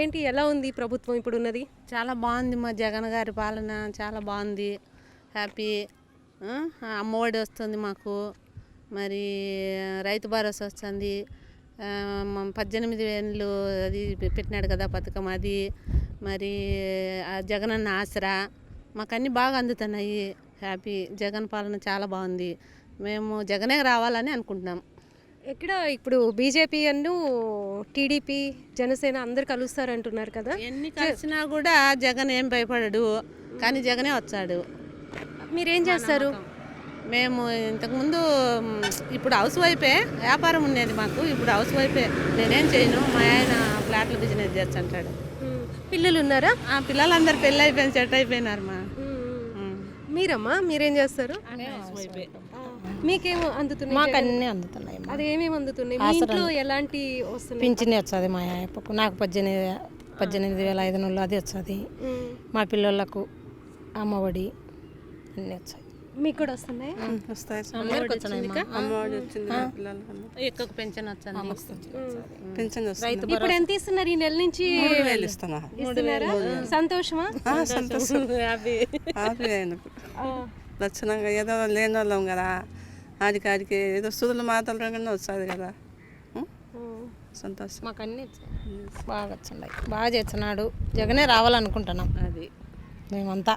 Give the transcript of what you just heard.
ఏంటి ఎలా ఉంది ప్రభుత్వం ఇప్పుడు ఉన్నది చాలా బాగుంది మా జగన్ గారి పాలన చాలా బాగుంది. హ్యాపీ అమ్మ అమ్మఒడి వస్తుంది మాకు. మరి రైతు భరోసా వస్తుంది. పద్దెనిమిది వేలు అది పెట్టినాడు కదా పథకం అది. మరి జగనన్న ఆసరా. మాకు అన్నీ బాగా అందుతున్నాయి. హ్యాపీ జగన్ పాలన చాలా బాగుంది. మేము జగనే రావాలని అనుకుంటున్నాం. ఎక్కడ ఇప్పుడు బీజేపీ అను టీడీపీ జనసేన అందరు కలుస్తారంటున్నారు కదా. ఎన్ని కలిసినా కూడా జగన్ ఏం భయపడడు కానీ జగనే వచ్చాడు. మీరేం చేస్తారు? మేము ఇంతకుముందు ఇప్పుడు హౌస్ వైఫే వ్యాపారం ఉండేది మాకు ఇప్పుడు హౌస్ వైఫే. నేనేం చేయను మా ఆయన ఫ్లాట్ల బిజినెస్ చేస్తుంటాడు. మ్మ్. పిల్లలు ఉన్నారా ఆ పిల్లలందరూ పెళ్ళి అయిపోయింది సెట్ అయిపోయినారు మా. మ్మ్. మీరమ్మా మీరేం చేస్తారు? మీకేం అందుతున్నాయి మాకు? అన్నీ అందుతున్నాయి అది ఏమేమి అందుతున్నాయి? మీ ఇంట్లో ఎలాంటి వస్తున్నాయి? పింఛన్ వచ్చేది మా ఆయప్పకు నాకు పద్దెనిమిది పద్దెనిమిది వేల ఐదు వందలు అది వచ్చేది. మా పిల్లలకు అమ్మఒడి అన్నీ వచ్చాయి. మీకు కూడా వస్తున్నాయి? అందరికి వచ్చినాయి ఎక్కువ పెన్షన్ వచ్చింది పెన్షన్ వస్తుంది. ఇప్పుడు ఎంత ఇస్తున్నారు? ఈ నెల నుంచి వేలు ఇస్తున్నా. ఇస్తున్నారా? సంతోషమా? ఆ, సంతోషం. హ్యాపీ. అయినప్పుడు. లక్షణంగా ఏదో లేని వాళ్ళం కదా. ఆడికి ఆడికి ఏదో సుదులు మాటలు కన్నా వస్తుంది కదా? సంతోషం. మాకు అన్నీ బాగా వచ్చినాయి బాగా చేస్తున్నాడు. జగనే రావాలనుకుంటున్నాం. అది. మేమంతా.